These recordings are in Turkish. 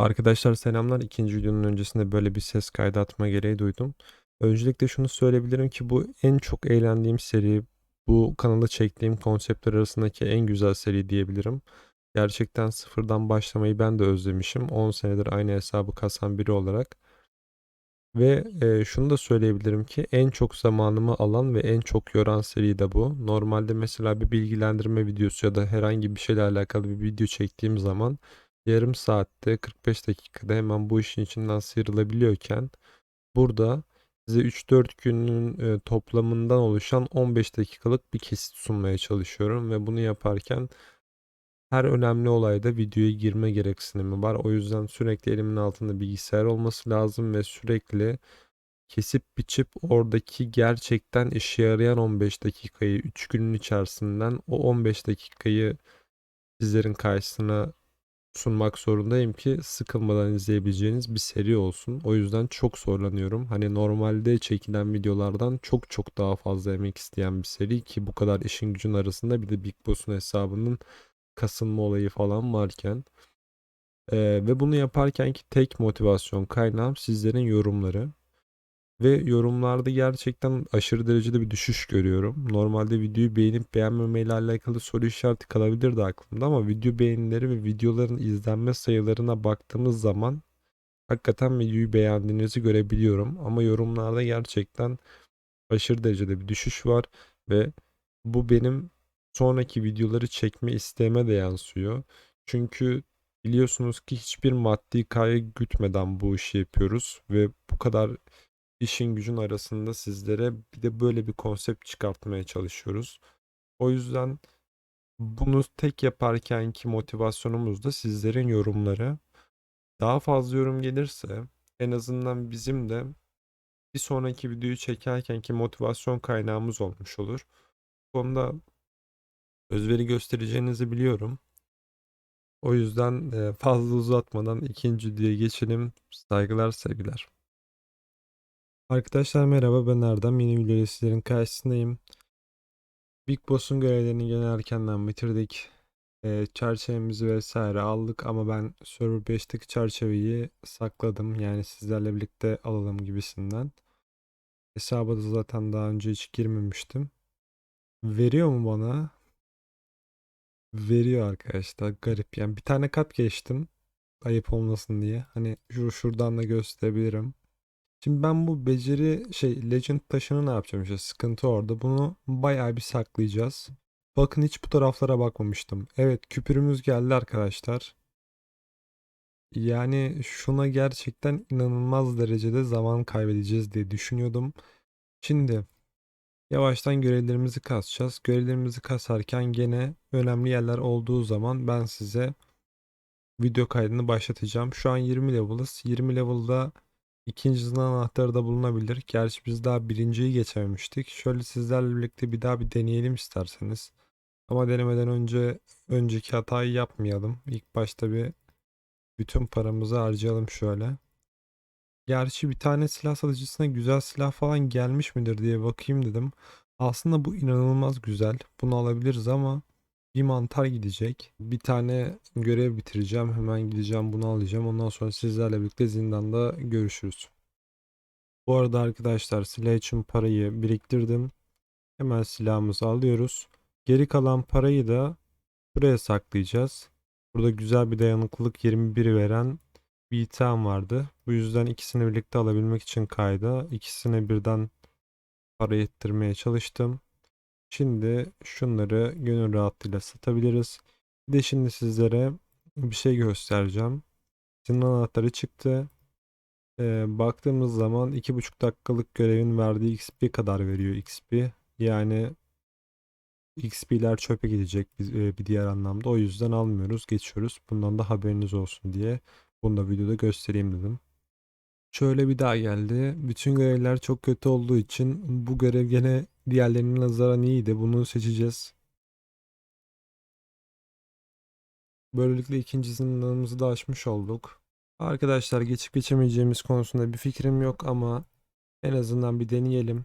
Arkadaşlar selamlar. İkinci videonun öncesinde böyle bir ses kaydı atma gereği duydum. Öncelikle şunu söyleyebilirim ki bu en çok eğlendiğim seri, bu kanalda çektiğim konseptler arasındaki en güzel seri diyebilirim. Gerçekten sıfırdan başlamayı ben de özlemişim. 10 senedir aynı hesabı kasan biri olarak. Ve e, şunu da söyleyebilirim ki en çok zamanımı alan ve en çok yoran seri de bu. Normalde mesela bir bilgilendirme videosu ya da herhangi bir şeyle alakalı bir video çektiğim zaman yarım saatte 45 dakikada hemen bu işin içinden sıyrılabiliyorken burada size 3-4 günün e, toplamından oluşan 15 dakikalık bir kesit sunmaya çalışıyorum ve bunu yaparken her önemli olayda videoya girme gereksinimi var. O yüzden sürekli elimin altında bilgisayar olması lazım ve sürekli kesip biçip oradaki gerçekten işe yarayan 15 dakikayı 3 günün içerisinden o 15 dakikayı sizlerin karşısına sunmak zorundayım ki sıkılmadan izleyebileceğiniz bir seri olsun. O yüzden çok zorlanıyorum. Hani normalde çekilen videolardan çok çok daha fazla emek isteyen bir seri ki bu kadar işin gücün arasında bir de Big Boss'un hesabının kasılma olayı falan varken ee, ve bunu yaparken ki tek motivasyon kaynağım sizlerin yorumları. Ve yorumlarda gerçekten aşırı derecede bir düşüş görüyorum. Normalde videoyu beğenip beğenmemeyle alakalı soru işareti kalabilirdi aklımda ama video beğenileri ve videoların izlenme sayılarına baktığımız zaman hakikaten videoyu beğendiğinizi görebiliyorum. Ama yorumlarda gerçekten aşırı derecede bir düşüş var ve bu benim sonraki videoları çekme isteğime de yansıyor. Çünkü biliyorsunuz ki hiçbir maddi kaygı gütmeden bu işi yapıyoruz ve bu kadar işin gücün arasında sizlere bir de böyle bir konsept çıkartmaya çalışıyoruz. O yüzden bunu tek yaparkenki motivasyonumuz da sizlerin yorumları. Daha fazla yorum gelirse en azından bizim de bir sonraki videoyu çekerkenki motivasyon kaynağımız olmuş olur. Bu konuda özveri göstereceğinizi biliyorum. O yüzden fazla uzatmadan ikinci videoya geçelim. Saygılar, sevgiler. Arkadaşlar merhaba ben Erdem. Yeni videoyla sizlerin karşısındayım. Big Boss'un görevlerini gene erkenden bitirdik. Ee, çerçevemizi vesaire aldık ama ben Server 5'teki çerçeveyi sakladım. Yani sizlerle birlikte alalım gibisinden. Hesaba da zaten daha önce hiç girmemiştim. Veriyor mu bana? Veriyor arkadaşlar. Garip. Yani bir tane kat geçtim. Ayıp olmasın diye. Hani şu şuradan da gösterebilirim. Şimdi ben bu beceri şey legend taşını ne yapacağım işte sıkıntı orada. Bunu bayağı bir saklayacağız. Bakın hiç bu taraflara bakmamıştım. Evet küpürümüz geldi arkadaşlar. Yani şuna gerçekten inanılmaz derecede zaman kaybedeceğiz diye düşünüyordum. Şimdi yavaştan görevlerimizi kasacağız. Görevlerimizi kasarken gene önemli yerler olduğu zaman ben size video kaydını başlatacağım. Şu an 20 level'ız. 20 level'da İkinci anahtarı da bulunabilir. Gerçi biz daha birinciyi geçememiştik. Şöyle sizlerle birlikte bir daha bir deneyelim isterseniz. Ama denemeden önce önceki hatayı yapmayalım. İlk başta bir bütün paramızı harcayalım şöyle. Gerçi bir tane silah satıcısına güzel silah falan gelmiş midir diye bakayım dedim. Aslında bu inanılmaz güzel. Bunu alabiliriz ama bir mantar gidecek. Bir tane görev bitireceğim. Hemen gideceğim bunu alacağım. Ondan sonra sizlerle birlikte zindanda görüşürüz. Bu arada arkadaşlar silah için parayı biriktirdim. Hemen silahımızı alıyoruz. Geri kalan parayı da buraya saklayacağız. Burada güzel bir dayanıklılık 21 veren bir item vardı. Bu yüzden ikisini birlikte alabilmek için kayda ikisine birden para ettirmeye çalıştım. Şimdi şunları gönül rahatlığıyla satabiliriz. Bir de şimdi sizlere bir şey göstereceğim. Sizin anahtarı çıktı. Ee, baktığımız zaman 2,5 dakikalık görevin verdiği XP kadar veriyor XP. Yani XP'ler çöpe gidecek e, bir diğer anlamda. O yüzden almıyoruz, geçiyoruz. Bundan da haberiniz olsun diye bunu da videoda göstereyim dedim. Şöyle bir daha geldi. Bütün görevler çok kötü olduğu için bu görev gene diğerlerinin nazaran iyiydi. Bunu seçeceğiz. Böylelikle ikinci zindanımızı da açmış olduk. Arkadaşlar geçip geçemeyeceğimiz konusunda bir fikrim yok ama en azından bir deneyelim.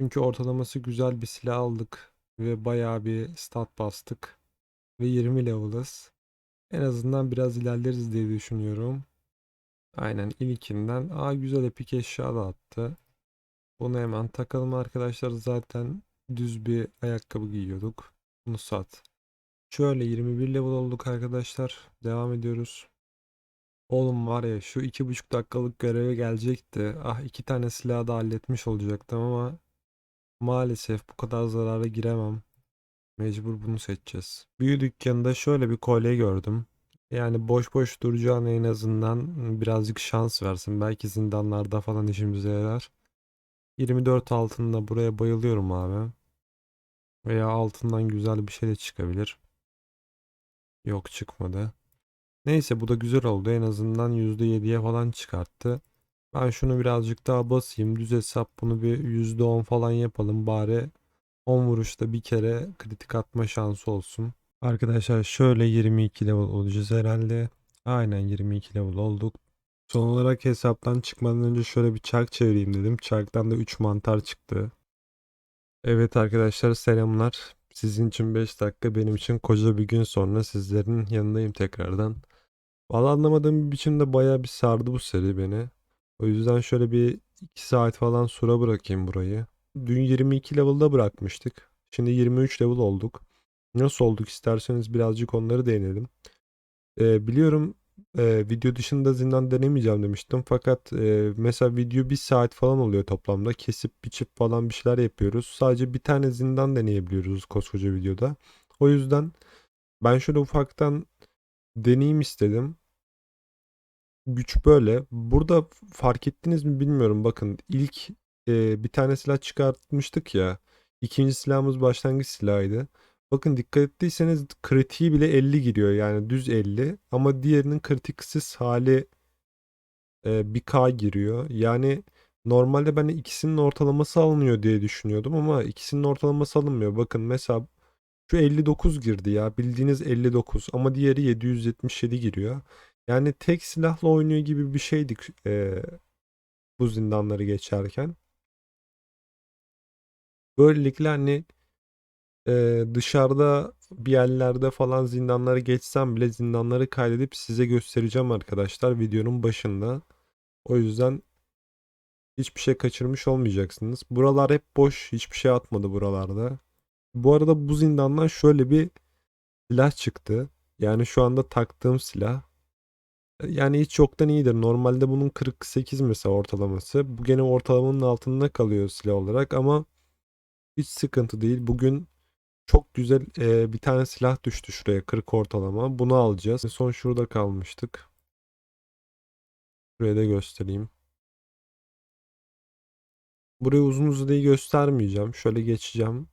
Çünkü ortalaması güzel bir silah aldık ve bayağı bir stat bastık. Ve 20 level'ız. En azından biraz ilerleriz diye düşünüyorum. Aynen ilkinden. Aa güzel epik eşya da attı. Bunu hemen takalım arkadaşlar. Zaten düz bir ayakkabı giyiyorduk. Bunu sat. Şöyle 21 level olduk arkadaşlar. Devam ediyoruz. Oğlum var ya şu iki buçuk dakikalık göreve gelecekti. Ah iki tane silahı da halletmiş olacaktım ama maalesef bu kadar zarara giremem. Mecbur bunu seçeceğiz. Büyü dükkanında şöyle bir kolye gördüm. Yani boş boş duracağına en azından birazcık şans versin. Belki zindanlarda falan işimize yarar. 24 altında buraya bayılıyorum abi. Veya altından güzel bir şey de çıkabilir. Yok çıkmadı. Neyse bu da güzel oldu. En azından %7'ye falan çıkarttı. Ben şunu birazcık daha basayım. Düz hesap bunu bir %10 falan yapalım. Bari 10 vuruşta bir kere kritik atma şansı olsun. Arkadaşlar şöyle 22 level olacağız herhalde. Aynen 22 level olduk. Son olarak hesaptan çıkmadan önce şöyle bir çark çevireyim dedim. Çarktan da 3 mantar çıktı. Evet arkadaşlar selamlar. Sizin için 5 dakika benim için koca bir gün sonra sizlerin yanındayım tekrardan. Valla anlamadığım bir biçimde bayağı bir sardı bu seri beni. O yüzden şöyle bir 2 saat falan sura bırakayım burayı. Dün 22 level'da bırakmıştık. Şimdi 23 level olduk. Nasıl olduk isterseniz birazcık onları değinelim. Ee, biliyorum e, video dışında zindan denemeyeceğim demiştim. Fakat e, mesela video bir saat falan oluyor toplamda. Kesip biçip falan bir şeyler yapıyoruz. Sadece bir tane zindan deneyebiliyoruz koskoca videoda. O yüzden ben şöyle ufaktan deneyim istedim. Güç böyle. Burada fark ettiniz mi bilmiyorum. Bakın ilk e, bir tane silah çıkartmıştık ya. İkinci silahımız başlangıç silahıydı. Bakın dikkat ettiyseniz kritiği bile 50 giriyor. Yani düz 50. Ama diğerinin kritiksiz hali e, 1K giriyor. Yani normalde ben ikisinin ortalaması alınıyor diye düşünüyordum ama ikisinin ortalaması alınmıyor. Bakın mesela şu 59 girdi ya. Bildiğiniz 59 ama diğeri 777 giriyor. Yani tek silahla oynuyor gibi bir şeydik e, bu zindanları geçerken. Böylelikle hani e, dışarıda bir yerlerde falan zindanları geçsem bile zindanları kaydedip size göstereceğim arkadaşlar videonun başında. O yüzden hiçbir şey kaçırmış olmayacaksınız. Buralar hep boş. Hiçbir şey atmadı buralarda. Bu arada bu zindandan şöyle bir silah çıktı. Yani şu anda taktığım silah. Yani hiç yoktan iyidir. Normalde bunun 48 mesela ortalaması. Bu gene ortalamanın altında kalıyor silah olarak ama hiç sıkıntı değil. Bugün çok güzel e, bir tane silah düştü şuraya 40 ortalama. Bunu alacağız. Son şurada kalmıştık. Buraya da göstereyim. Burayı uzun uzadıya göstermeyeceğim. Şöyle geçeceğim.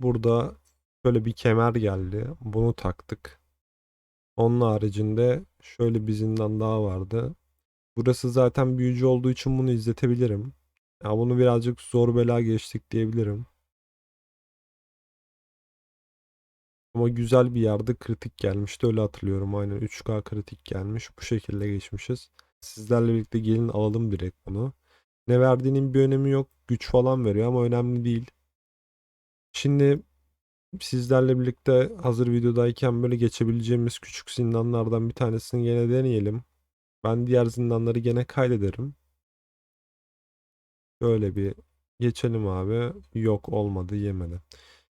Burada şöyle bir kemer geldi. Bunu taktık. Onun haricinde şöyle bir zindan daha vardı. Burası zaten büyücü olduğu için bunu izletebilirim. Ya bunu birazcık zor bela geçtik diyebilirim. Ama güzel bir yerde kritik gelmişti öyle hatırlıyorum. Aynen 3K kritik gelmiş. Bu şekilde geçmişiz. Sizlerle birlikte gelin alalım direkt bunu. Ne verdiğinin bir önemi yok. Güç falan veriyor ama önemli değil. Şimdi sizlerle birlikte hazır videodayken böyle geçebileceğimiz küçük zindanlardan bir tanesini gene deneyelim. Ben diğer zindanları gene kaydederim. Böyle bir geçelim abi. Yok olmadı yemedi.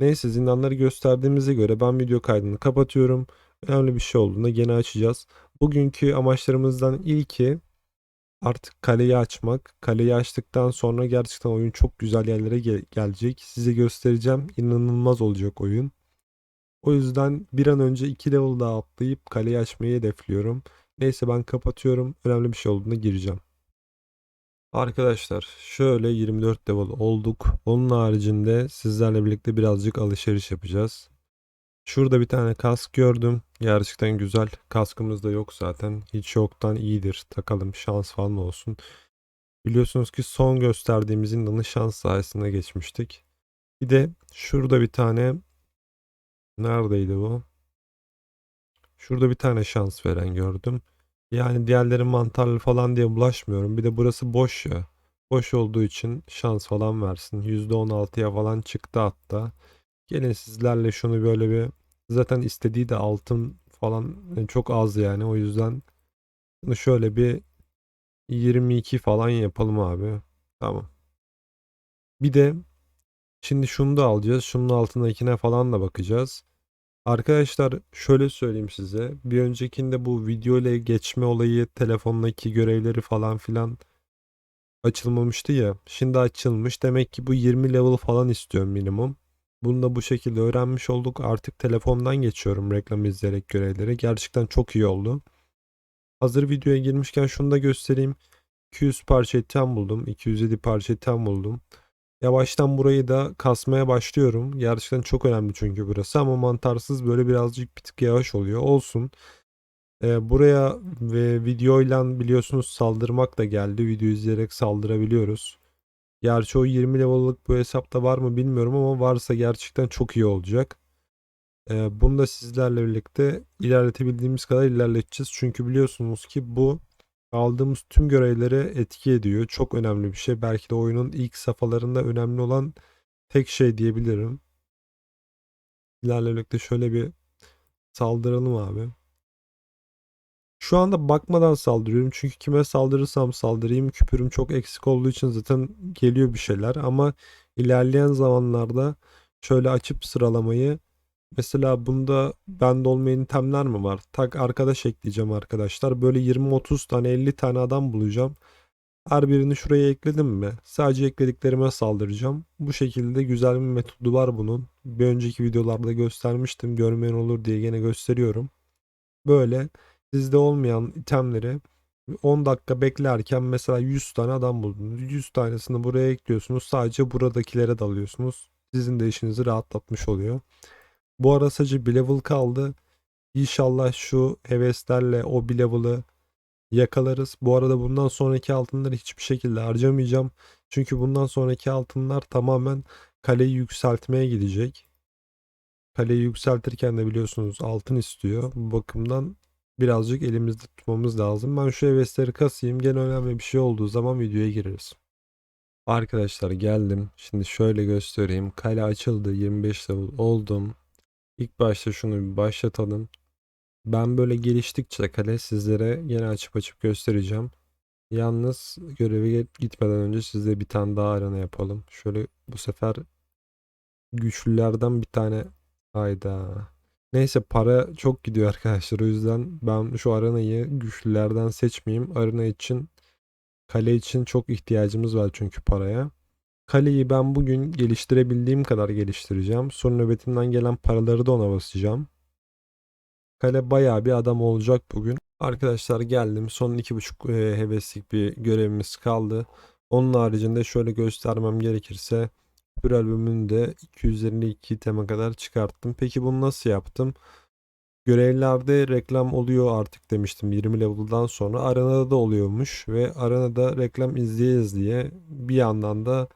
Neyse zindanları gösterdiğimize göre ben video kaydını kapatıyorum. Önemli bir şey olduğunda gene açacağız. Bugünkü amaçlarımızdan ilki artık kaleyi açmak. Kaleyi açtıktan sonra gerçekten oyun çok güzel yerlere gel gelecek. Size göstereceğim. İnanılmaz olacak oyun. O yüzden bir an önce 2 level daha atlayıp kaleyi açmayı hedefliyorum. Neyse ben kapatıyorum. Önemli bir şey olduğunda gireceğim. Arkadaşlar şöyle 24 level olduk. Onun haricinde sizlerle birlikte birazcık alışveriş yapacağız. Şurada bir tane kask gördüm. Gerçekten güzel. Kaskımız da yok zaten. Hiç yoktan iyidir. Takalım şans falan olsun. Biliyorsunuz ki son gösterdiğimizin danı şans sayesinde geçmiştik. Bir de şurada bir tane neredeydi bu? Şurada bir tane şans veren gördüm. Yani diğerleri mantarlı falan diye bulaşmıyorum. Bir de burası boş ya. Boş olduğu için şans falan versin. %16'ya falan çıktı hatta. Gelin sizlerle şunu böyle bir zaten istediği de altın falan çok az yani. O yüzden bunu şöyle bir 22 falan yapalım abi. Tamam. Bir de şimdi şunu da alacağız. Şunun altındakine falan da bakacağız. Arkadaşlar şöyle söyleyeyim size. Bir öncekinde bu video ile geçme olayı telefondaki görevleri falan filan açılmamıştı ya. Şimdi açılmış. Demek ki bu 20 level falan istiyor minimum. Bunu da bu şekilde öğrenmiş olduk. Artık telefondan geçiyorum reklam izleyerek görevleri. Gerçekten çok iyi oldu. Hazır videoya girmişken şunu da göstereyim. 200 parça item buldum. 207 parça item buldum. Yavaştan burayı da kasmaya başlıyorum. Gerçekten çok önemli çünkü burası ama mantarsız böyle birazcık bir tık yavaş oluyor. Olsun. Ee, buraya ve videoyla biliyorsunuz saldırmak da geldi. Video izleyerek saldırabiliyoruz. Gerçi o 20 level'lık bu hesapta var mı bilmiyorum ama varsa gerçekten çok iyi olacak. Ee, bunu da sizlerle birlikte ilerletebildiğimiz kadar ilerleteceğiz. Çünkü biliyorsunuz ki bu aldığımız tüm görevlere etki ediyor. Çok önemli bir şey. Belki de oyunun ilk safhalarında önemli olan tek şey diyebilirim. Sizlerle şöyle bir saldıralım abi. Şu anda bakmadan saldırıyorum. Çünkü kime saldırırsam saldırayım küpürüm çok eksik olduğu için zaten geliyor bir şeyler. Ama ilerleyen zamanlarda şöyle açıp sıralamayı mesela bunda bende olmayan itemler mi var? Tak arkadaş ekleyeceğim arkadaşlar. Böyle 20-30 tane 50 tane adam bulacağım. Her birini şuraya ekledim mi? Sadece eklediklerime saldıracağım. Bu şekilde güzel bir metodu var bunun. Bir önceki videolarda göstermiştim. Görmeyen olur diye gene gösteriyorum. Böyle sizde olmayan itemleri 10 dakika beklerken mesela 100 tane adam buldunuz. 100 tanesini buraya ekliyorsunuz. Sadece buradakilere dalıyorsunuz. Sizin de işinizi rahatlatmış oluyor. Bu ara sadece bir level kaldı. İnşallah şu heveslerle o bir level'ı yakalarız. Bu arada bundan sonraki altınları hiçbir şekilde harcamayacağım. Çünkü bundan sonraki altınlar tamamen kaleyi yükseltmeye gidecek. Kaleyi yükseltirken de biliyorsunuz altın istiyor. Bu bakımdan birazcık elimizde tutmamız lazım. Ben şu hevesleri kasayım. Gene önemli bir şey olduğu zaman videoya gireriz. Arkadaşlar geldim. Şimdi şöyle göstereyim. Kale açıldı. 25 level oldum. İlk başta şunu bir başlatalım. Ben böyle geliştikçe kale sizlere yine açıp açıp göstereceğim. Yalnız görevi gitmeden önce size bir tane daha arena yapalım. Şöyle bu sefer güçlülerden bir tane hayda. Neyse para çok gidiyor arkadaşlar. O yüzden ben şu arenayı güçlülerden seçmeyeyim. Arena için kale için çok ihtiyacımız var çünkü paraya. Kaleyi ben bugün geliştirebildiğim kadar geliştireceğim. Son nöbetimden gelen paraları da ona basacağım. Kale bayağı bir adam olacak bugün. Arkadaşlar geldim. Son iki buçuk e, heveslik bir görevimiz kaldı. Onun haricinde şöyle göstermem gerekirse bir albümünü de 252 tema kadar çıkarttım. Peki bunu nasıl yaptım? Görevlerde reklam oluyor artık demiştim 20 level'dan sonra. Arenada da oluyormuş ve arenada reklam izleye izleye bir yandan da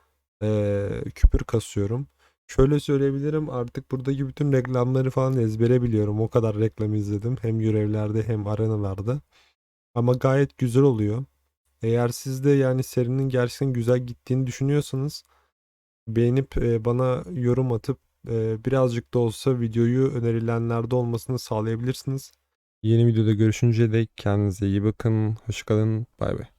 e, küpür kasıyorum. Şöyle söyleyebilirim artık buradaki bütün reklamları falan ezbere biliyorum. O kadar reklam izledim. Hem görevlerde hem arenalarda. Ama gayet güzel oluyor. Eğer siz de yani serinin gerçekten güzel gittiğini düşünüyorsanız beğenip e, bana yorum atıp e, birazcık da olsa videoyu önerilenlerde olmasını sağlayabilirsiniz. Yeni videoda görüşünce dek kendinize iyi bakın. Hoşçakalın. Bay bay.